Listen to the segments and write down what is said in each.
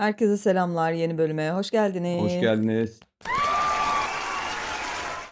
Herkese selamlar. Yeni bölüme hoş Hoş geldiniz. geldiniz.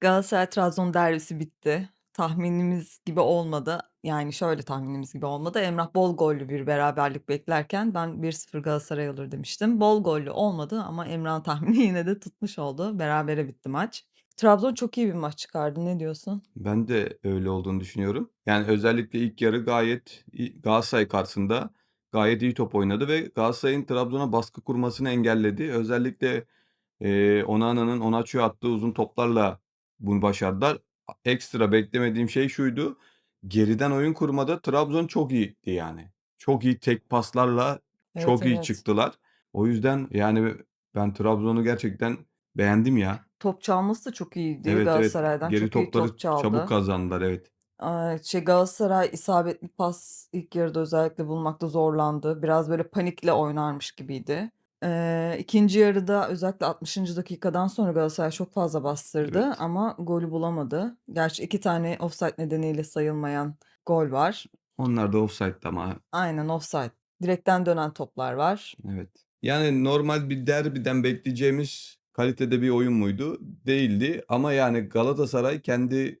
Galatasaray-Trabzon derbisi bitti. Tahminimiz gibi olmadı. Yani şöyle tahminimiz gibi olmadı. Emrah bol gollü bir beraberlik beklerken ben 1-0 Galatasaray alır demiştim. Bol gollü olmadı ama Emrah'ın tahmini yine de tutmuş oldu. Berabere bitti maç. Trabzon çok iyi bir maç çıkardı. Ne diyorsun? Ben de öyle olduğunu düşünüyorum. Yani özellikle ilk yarı gayet Galatasaray karşısında gayet iyi top oynadı ve Galatasaray'ın Trabzon'a baskı kurmasını engelledi. Özellikle, eee, Onana'nın Onaçu'ya attığı uzun toplarla bunu başardılar. Ekstra beklemediğim şey şuydu: Geriden oyun kurmada Trabzon çok iyiydi yani. Çok iyi tek paslarla Evet, çok iyi evet. çıktılar. O yüzden, yani, ben Trabzon'u gerçekten beğendim ya. Top çalması da çok iyiydi Evet, evet. Galatasaray'dan. Geri Çok iyi topları top çabuk çaldı. kazandılar, evet. Aaa, şey, Galatasaray isabetli pas ilk yarıda özellikle bulmakta zorlandı. Biraz böyle panikle oynarmış gibiydi. Eee, 2'nci yarıda özellikle 60'ıncı dakikadan sonra Galatasaray çok fazla bastırdı Evet. ama golü bulamadı. Gerçi 2 tane ofsayt nedeniyle sayılmayan gol var. Onlar da ofsayttı ama. Aynen, ofsayt. Direkten dönen toplar var. Evet. Yani normal bir derbiden bekleyeceğimiz kalitede bir oyun muydu? Değildi ama yani Galatasaray kendi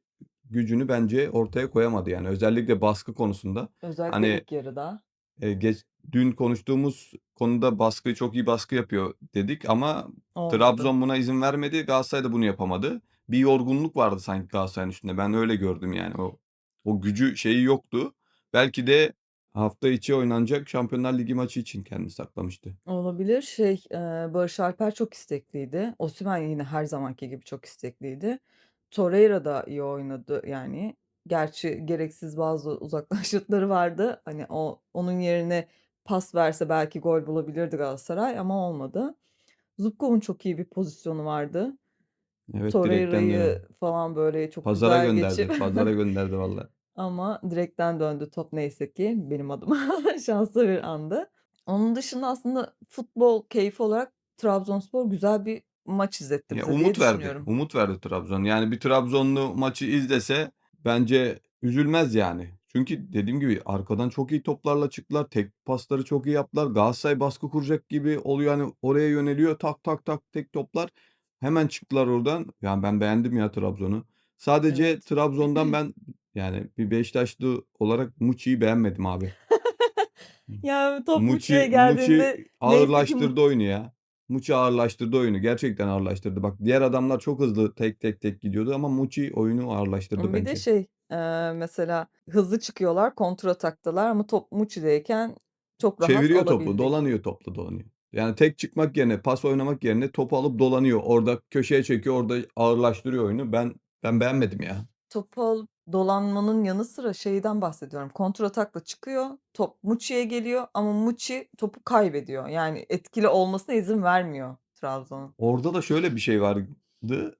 gücünü bence ortaya koyamadı yani. Özellikle baskı konusunda. Özellikle Hani, ilk yarıda. eee, geç dün konuştuğumuz konuda baskı çok iyi baskı yapıyor dedik ama Olmadı. Trabzon buna izin vermedi. Galatasaray da bunu yapamadı. Bir yorgunluk vardı sanki Galatasaray'ın üstünde. Ben öyle gördüm yani. O o gücü, şeyi yoktu. Belki de hafta içi oynanacak Şampiyonlar Ligi maçı için kendini saklamıştı. Olabilir. Şey, eee, Barış Alper çok istekliydi. Osimhen yine her zamanki gibi çok istekliydi. Torreira da iyi oynadı yani. Gerçi gereksiz bazı uzaktan şutları vardı. Hani, o onun yerine pas verse belki gol bulabilirdi Galatasaray ama olmadı. Zubkov'un çok iyi bir pozisyonu vardı. Evet, direkten Torreira'yı falan böyle çok Pazara güzel geçip gönderdi. Pazara gönderdi valla. ama direkten döndü top neyse ki benim adıma. Şanslı bir andı. Onun dışında aslında futbol keyfi olarak Trabzonspor güzel bir maç izletti Ya, bize diye umut verdi. düşünüyorum. Umut verdi Trabzon. Yani bir Trabzonlu maçı izlese bence üzülmez yani. Çünkü dediğim gibi arkadan çok iyi toplarla çıktılar. Tek pasları çok iyi yaptılar. Galatasaray baskı kuracak gibi oluyor. Hani, oraya yöneliyor. Tak tak tak tek toplar. Hemen çıktılar oradan. Yani ben beğendim ya Trabzon'u. Sadece Evet. Trabzon'dan ben yani bir Beşiktaşlı olarak Muçi'yi beğenmedim abi. Ya, top Muçi'ye Muçi Muçi geldiğinde neyse ki ağırlaştırdı oyunu ya. Muçi ağırlaştırdı oyunu. Gerçekten ağırlaştırdı. Bak diğer adamlar çok hızlı tek tek tek gidiyordu ama Muçi oyunu ağırlaştırdı Bir de bence. şey, eee, mesela hızlı çıkıyorlar, kontrataktalar ama top Muçi'deyken çok rahat Çeviriyor topu. alabildik. Dolanıyor topla dolanıyor. Yani tek çıkmak yerine, pas oynamak yerine topu alıp dolanıyor. Orada köşeye çekiyor. Orada ağırlaştırıyor oyunu. Ben ben beğenmedim ya. Topu alıp dolanmanın yanı sıra şeyden bahsediyorum. Kontratakla çıkıyor, top Muçi'ye geliyor ama Muçi topu kaybediyor. Yani etkili olmasına izin vermiyor Trabzon'un. Orada da şöyle bir şey vardı.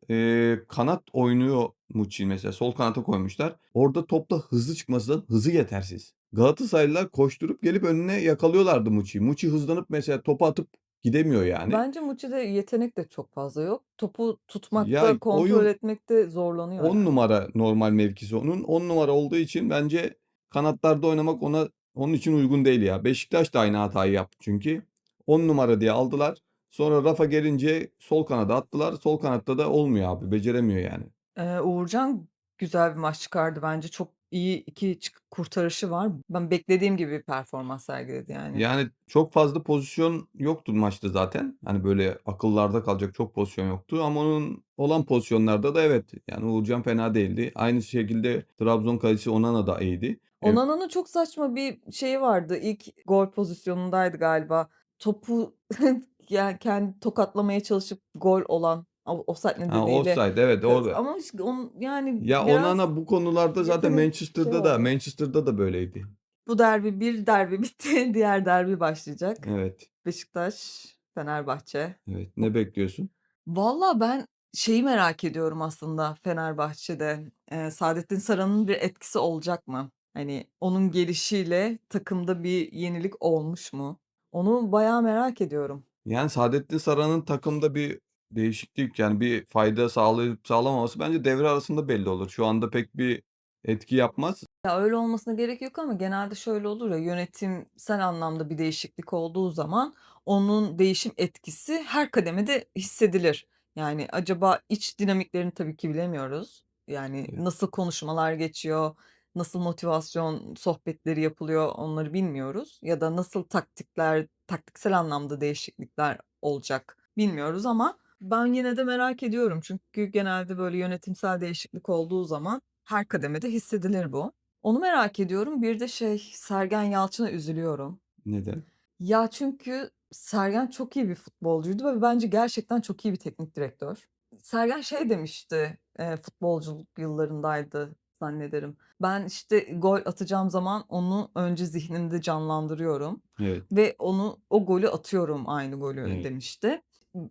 Eee, kanat oynuyor Muçi mesela. Sol kanata koymuşlar. Orada topla hızlı çıkması hızı yetersiz. Galatasaraylılar koşturup gelip önüne yakalıyorlardı Muçi'yi. Muçi hızlanıp mesela topu atıp gidemiyor yani. Bence Muçi'de yetenek de çok fazla yok. Topu Ya, tutmakta, kontrol oyun etmekte zorlanıyor 10 yani. numara normal mevkisi onun. 10 numara olduğu için bence kanatlarda oynamak ona onun için uygun değil ya. Beşiktaş da aynı hatayı yaptı çünkü. 10 numara diye aldılar. Sonra rafa gelince sol kanada attılar. Sol kanatta da olmuyor abi. Beceremiyor yani. Eee, Uğurcan güzel bir maç çıkardı bence. Çok iyi 2 çık kurtarışı var. Ben beklediğim gibi bir performans sergiledi yani. Yani çok fazla pozisyon yoktu maçta zaten. Hani, böyle akıllarda kalacak çok pozisyon yoktu ama onun olan pozisyonlarda da evet, yani Uğurcan fena değildi. Aynı şekilde Trabzon kalecisi Onana da iyiydi. Eee Onana'nın çok saçma bir şeyi vardı. İlk gol pozisyonundaydı galiba. Topu ya kendi tokatlamaya çalışıp gol olan o ofsayt Ha, nedeniyle offside evet orada. ama işte on yani Ya, biraz Onana bu konularda zaten yetenek şey Manchester'da da oldu. Manchester'da da böyleydi. Bu derbi bir derbi bitti. Diğer derbi başlayacak. Evet. Beşiktaş, Fenerbahçe. Evet. Ne bekliyorsun? Valla ben şeyi merak ediyorum aslında Fenerbahçe'de. Eee, Saadettin Saran'ın bir etkisi olacak mı? Hani, onun gelişiyle takımda bir yenilik olmuş mu? Onu bayağı merak ediyorum. Yani, Saadettin Saran'ın takımda bir değişiklik, yani, bir fayda sağlayıp sağlamaması bence devre arasında belli olur. Şu anda pek bir etki yapmaz. Ya, öyle olmasına gerek yok ama genelde şöyle olur ya, yönetimsel anlamda bir değişiklik olduğu zaman onun değişim etkisi her kademede hissedilir. Yani, acaba iç dinamiklerini tabii ki bilemiyoruz. Yani, Evet. nasıl konuşmalar geçiyor, nasıl motivasyon sohbetleri yapılıyor onları bilmiyoruz ya da nasıl taktikler, taktiksel anlamda değişiklikler olacak bilmiyoruz ama ben yine de merak ediyorum. Çünkü genelde böyle yönetimsel değişiklik olduğu zaman her kademede hissedilir bu. Onu merak ediyorum. Bir de şey, Sergen Yalçın'a üzülüyorum. Neden? Ya, çünkü Sergen çok iyi bir futbolcuydu ve bence gerçekten çok iyi bir teknik direktör. Sergen şey demişti, eee, futbolculuk yıllarındaydı zannederim. "Ben, işte, gol atacağım zaman onu önce zihnimde canlandırıyorum Evet, ve onu o golü atıyorum, aynı golü." evet. demişti.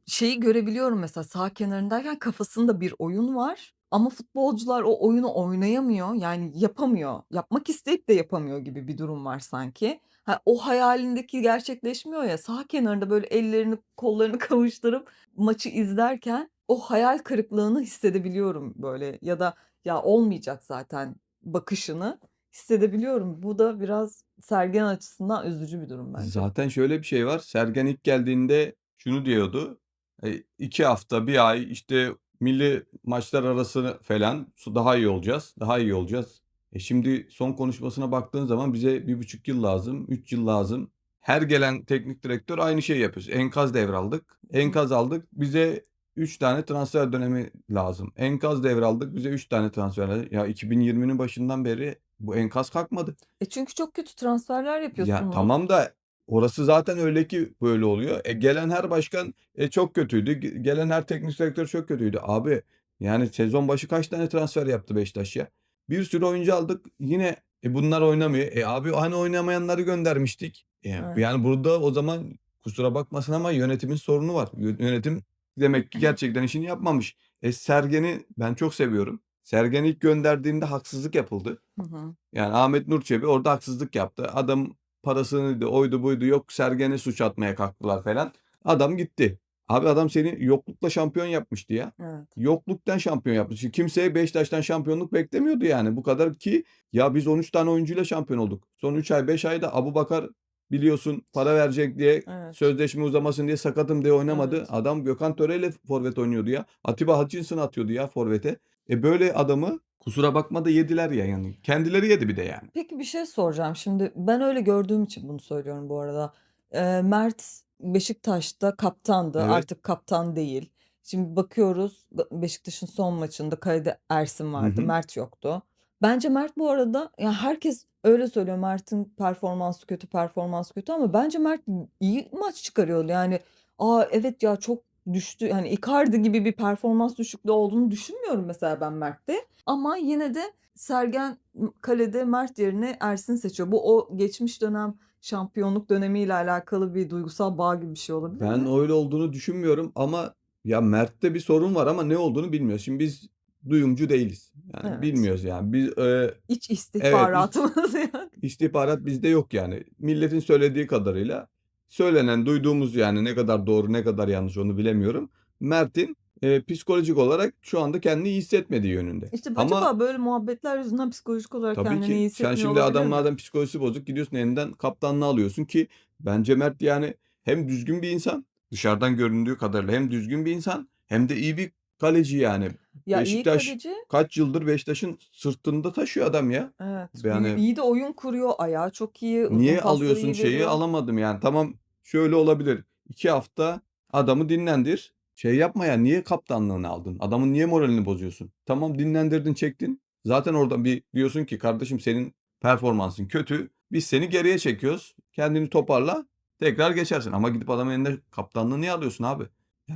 Şeyi görebiliyorum mesela sağ kenarındayken kafasında bir oyun var ama futbolcular o oyunu oynayamıyor, yani yapamıyor. Yapmak isteyip de yapamıyor gibi bir durum var sanki. Ha, o hayalindeki gerçekleşmiyor ya, sağ kenarında böyle ellerini kollarını kavuşturup maçı izlerken o hayal kırıklığını hissedebiliyorum böyle ya da "Ya, olmayacak zaten." bakışını hissedebiliyorum. Bu da biraz Sergen açısından üzücü bir durum bence. Zaten şöyle bir şey var. Sergen ilk geldiğinde şunu diyordu. Eee, 2 hafta, bir ay, işte, milli maçlar arası falan daha iyi olacağız, daha iyi olacağız. E, şimdi son konuşmasına baktığın zaman bize bir buçuk yıl lazım, 3 yıl lazım. Her gelen teknik direktör aynı şeyi yapıyor. Enkaz devraldık, enkaz aldık, bize 3 tane transfer dönemi lazım. Enkaz devraldık, bize 3 tane transfer lazım. Ya 2020'nin başından beri bu enkaz kalkmadı. E, çünkü çok kötü transferler Ya, yapıyorsunuz. tamam da orası zaten öyle ki böyle oluyor. E, gelen her başkan, e, çok kötüydü. Ge gelen her teknik direktör çok kötüydü. Abi, yani sezon başı kaç tane transfer yaptı Beşiktaş ya? Bir sürü oyuncu aldık. Yine, e, bunlar oynamıyor. E, abi hani oynamayanları göndermiştik. E, Evet. yani burada o zaman kusura bakmasın ama yönetimin sorunu var. Yö yönetim demek ki gerçekten işini yapmamış. E, Sergen'i ben çok seviyorum. Sergen'i ilk gönderdiğinde haksızlık yapıldı. Hı hı. Yani Ahmet Nur Çebi orada haksızlık yaptı. Adam parasıydı, oydu buydu, yok Sergen'e suç atmaya kalktılar falan. Adam gitti. Abi adam seni yoklukla şampiyon yapmıştı ya. Evet. Yokluktan şampiyon yapmıştı. Kimse Beşiktaş'tan şampiyonluk beklemiyordu yani. Bu kadar ki ya biz 13 tane oyuncuyla şampiyon olduk. Son 3 ay 5 ayda Abubakar biliyorsun para verecek diye Evet. sözleşme uzamasın diye sakatım diye oynamadı. Evet. Adam Gökhan Töre'yle forvet oynuyordu ya. Atiba Hutchinson atıyordu ya forvete. E böyle adamı kusura bakma da yediler ya yani. Kendileri yedi bir de yani. Peki bir şey soracağım. Şimdi ben öyle gördüğüm için bunu söylüyorum bu arada. Eee, Mert Beşiktaş'ta kaptandı, Evet. artık kaptan değil. Şimdi bakıyoruz Be Beşiktaş'ın son maçında kalede Ersin Hı vardı, hı. Mert yoktu. Bence Mert bu arada ya herkes öyle söylüyor, Mert'in performansı kötü, performansı kötü ama bence Mert iyi maç çıkarıyordu. Yani, "A, evet ya çok düştü." Hani Icardi gibi bir performans düşüklüğü olduğunu düşünmüyorum mesela ben Mert'te ama yine de Sergen kalede Mert yerine Ersin seçiyor. Bu o geçmiş dönem şampiyonluk dönemiyle alakalı bir duygusal bağ gibi bir şey olabilir Ben mi? öyle olduğunu düşünmüyorum ama ya Mert'te bir sorun var ama ne olduğunu bilmiyoruz. Şimdi biz duyumcu değiliz. Yani Evet. bilmiyoruz yani. Biz, eee, İç evet, istihbaratımız yok. istihbarat bizde yok yani. Milletin söylediği kadarıyla söylenen, duyduğumuz yani ne kadar doğru ne kadar yanlış onu bilemiyorum. Mert'in, eee, psikolojik olarak şu anda kendini iyi hissetmediği yönünde. İşte Ama acaba böyle muhabbetler yüzünden psikolojik olarak Tabii kendini iyi ki. Sen hissetmiyor şimdi olabilir adam mi? madem psikolojisi bozuk gidiyorsun elinden kaptanlığı alıyorsun ki bence Mert yani hem düzgün bir insan, dışarıdan göründüğü kadarıyla hem düzgün bir insan hem de iyi bir kaleci yani. Ya, iyi Beşiktaş kaleci kaç yıldır Beşiktaş'ın sırtında taşıyor adam ya. Evet, Yani iyi de oyun kuruyor, ayağı çok iyi, uzun niye pasları alıyorsun iyi şeyi veriyor. alamadım yani. Tamam şöyle olabilir. 2 hafta adamı dinlendir. Şey yapma ya niye kaptanlığını aldın? Adamın niye moralini bozuyorsun? Tamam dinlendirdin çektin. Zaten orada bir diyorsun ki kardeşim senin performansın kötü. Biz seni geriye çekiyoruz. Kendini toparla. Tekrar geçersin. Ama gidip adamın elinde kaptanlığı niye alıyorsun abi?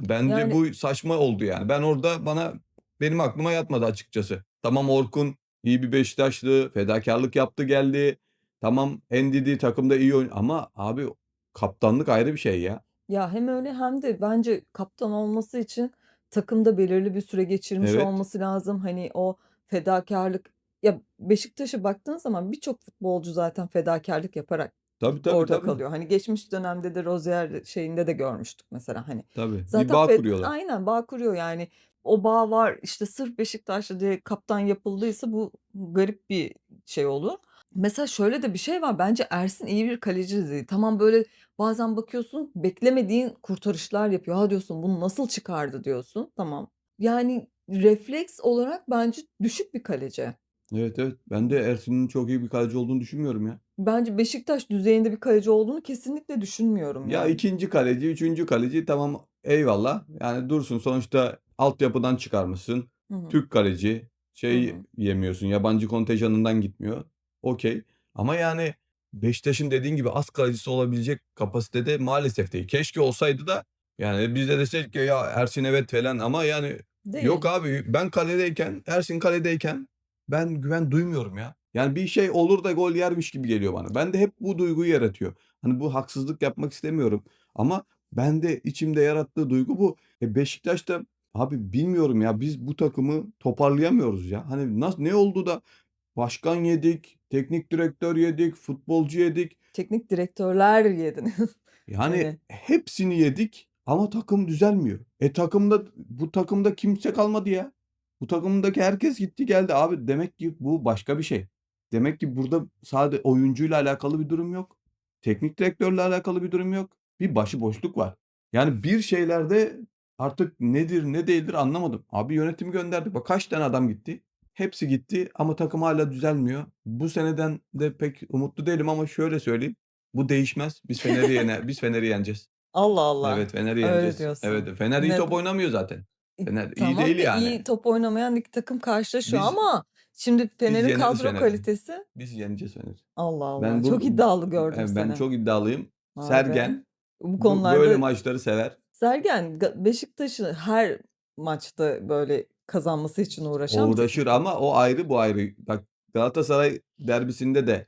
Bence Yani bu saçma oldu yani. Ben orada bana benim aklıma yatmadı açıkçası. Tamam Orkun iyi bir Beşiktaşlı, fedakarlık yaptı geldi. Tamam Ndidi takımda iyi oyun ama abi kaptanlık ayrı bir şey ya. Ya, hem öyle hem de bence kaptan olması için takımda belirli bir süre geçirmiş Evet. olması lazım. Hani, o fedakârlık Ya, Beşiktaş'a baktığın zaman birçok futbolcu zaten fedakârlık yaparak Tabii, tabii, orada tabii. kalıyor. Hani, geçmiş dönemde de Rozier şeyinde de görmüştük mesela, hani. Tabii. Bir Zaten bağ fed kuruyorlar. Aynen, bağ kuruyor yani. o bağ var, işte, sırf Beşiktaşlı diye kaptan yapıldıysa bu garip bir şey olur. Mesela şöyle de bir şey var, bence Ersin iyi bir kaleci de değil. Tamam, böyle, bazen bakıyorsun beklemediğin kurtarışlar yapıyor. "Ha!" diyorsun, "Bunu nasıl çıkardı?" diyorsun. Tamam. Yani refleks olarak bence düşük bir kaleci. Evet, evet. Ben de Ersin'in çok iyi bir kaleci olduğunu düşünmüyorum ya. Bence Beşiktaş düzeyinde bir kaleci olduğunu kesinlikle düşünmüyorum Ya yani. 2'nci kaleci, 3'üncü kaleci tamam eyvallah. Yani dursun sonuçta altyapıdan çıkarmışsın. Hı hı. Türk kaleci. Hı Şey hı. yemiyorsun, yabancı kontenjanından gitmiyor. Okay. Ama yani Beşiktaş'ın dediğin gibi az kalecisi olabilecek kapasitede maalesef değil. Keşke olsaydı da yani biz de deseydik ki ya Ersin evet falan ama yani yok Değil. abi ben kaledeyken, Ersin kaledeyken ben güven duymuyorum ya. Yani bir şey olur da gol yermiş gibi geliyor bana. Bende hep bu duyguyu yaratıyor. Hani bu haksızlık yapmak istemiyorum ama bende içimde yarattığı duygu bu. E, Beşiktaş'ta abi bilmiyorum ya biz bu takımı toparlayamıyoruz ya. Hani nas ne oldu da başkan yedik, teknik direktör yedik, futbolcu yedik. Teknik direktörler yediniz. Yani Hani hepsini yedik ama takım düzelmiyor. E, takımda bu takımda kimse kalmadı ya. Bu takımdaki herkes gitti geldi. Abi demek ki bu başka bir şey. Demek ki burada sadece oyuncuyla alakalı bir durum yok. Teknik direktörle alakalı bir durum yok. Bir başıboşluk var. Yani bir şeylerde artık nedir ne değildir anlamadım. Abi yönetimi gönderdik. Bak kaç tane adam gitti. Hepsi gitti ama takım hala düzelmiyor. Bu seneden de pek umutlu değilim ama şöyle söyleyeyim. Bu değişmez. Biz Fener'i yener biz Fener'i yeneceğiz. Allah Allah. Evet, Fener'i Öyle yeneceğiz. diyorsun. Evet, Fener iyi top oynamıyor zaten. Fener iyi tamam değil da yani. iyi top oynamayan 2 takım karşılaşıyor Biz ama şimdi biz Fener'in yeneriz kadro Fener'i. kalitesi Biz yeneceğiz Fener'i. Allah Allah. Ben Çok bu iddialı gördüm eee, ben seni. çok iddialıyım. Vay be. Sergen Bu bu böyle konularda maçları sever. Sergen ga Beşiktaş'ı her maçta böyle kazanması için uğraşan bir uğraşır ama o ayrı bu ayrı. Bak Galatasaray derbisinde de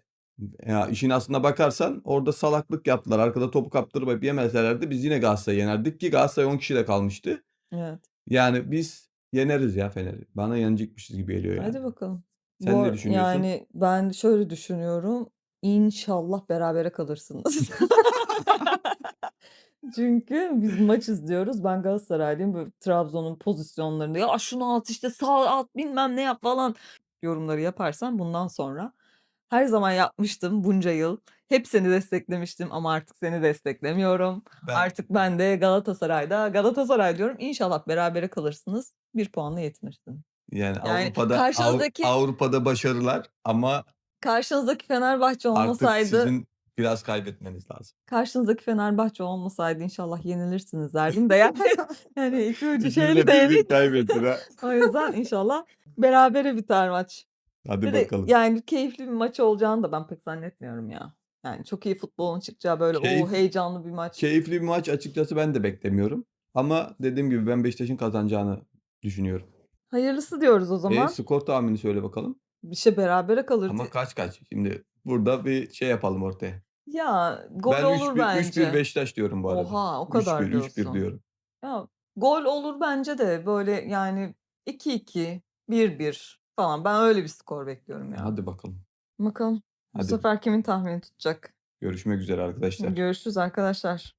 ya işin aslına bakarsan orada salaklık yaptılar. Arkada topu kaptırıp yemeselerdi biz yine Galatasaray'ı yenerdik ki Galatasaray 10 kişide kalmıştı. Evet. Yani biz yeneriz ya Fener'i. Bana yenecekmişiz gibi geliyor yani. Hadi bakalım. Sen ne düşünüyorsun? yani ben şöyle düşünüyorum. İnşallah berabere kalırsınız. Çünkü biz maç izliyoruz. Ben Galatasaraylıyım. Böyle Trabzon'un pozisyonlarında "Ya şunu at, işte sağa at, bilmem ne yap." falan yorumları yaparsam bundan sonra her zaman yapmıştım bunca yıl. Hep seni desteklemiştim ama artık seni desteklemiyorum. Ben Artık ben de Galatasaray'da Galatasaray diyorum. İnşallah berabere kalırsınız. 1 puanla yetinirsiniz. Yani Yani Avrupa'da Avru karşınızdaki Avrupa'da başarılar ama karşınızdaki Fenerbahçe artık olmasaydı sizin biraz kaybetmeniz lazım. karşınızdaki Fenerbahçe olmasaydı inşallah yenilirsiniz derdim de yani yani 2 ucu şeyli de bir bir değnek. kaybettin ha. O yüzden inşallah berabere biter maç. Hadi Bir de bakalım. yani keyifli bir maç olacağını da ben pek zannetmiyorum ya. Yani çok iyi futbolun çıkacağı böyle o Keyif heyecanlı bir maç. keyifli bir maç açıkçası ben de beklemiyorum. Ama dediğim gibi ben Beşiktaş'ın kazanacağını düşünüyorum. Hayırlısı diyoruz o E, zaman. skor tahmini söyle bakalım. İşte berabere kalır Ama kaç kaç? Şimdi burada bir şey yapalım ortaya. Ya gol Ben olur 3-1 3-1 bence. Beşiktaş diyorum bu arada. Oha, o kadar 3-1 3-1 diyorsun. diyorum. Ya gol olur bence de böyle yani 2-2, 1-1 falan. Ben öyle bir skor bekliyorum ya. Hadi bakalım. Bakalım bu Hadi. sefer kimin tahmini tutacak? Görüşmek üzere arkadaşlar. Görüşürüz arkadaşlar.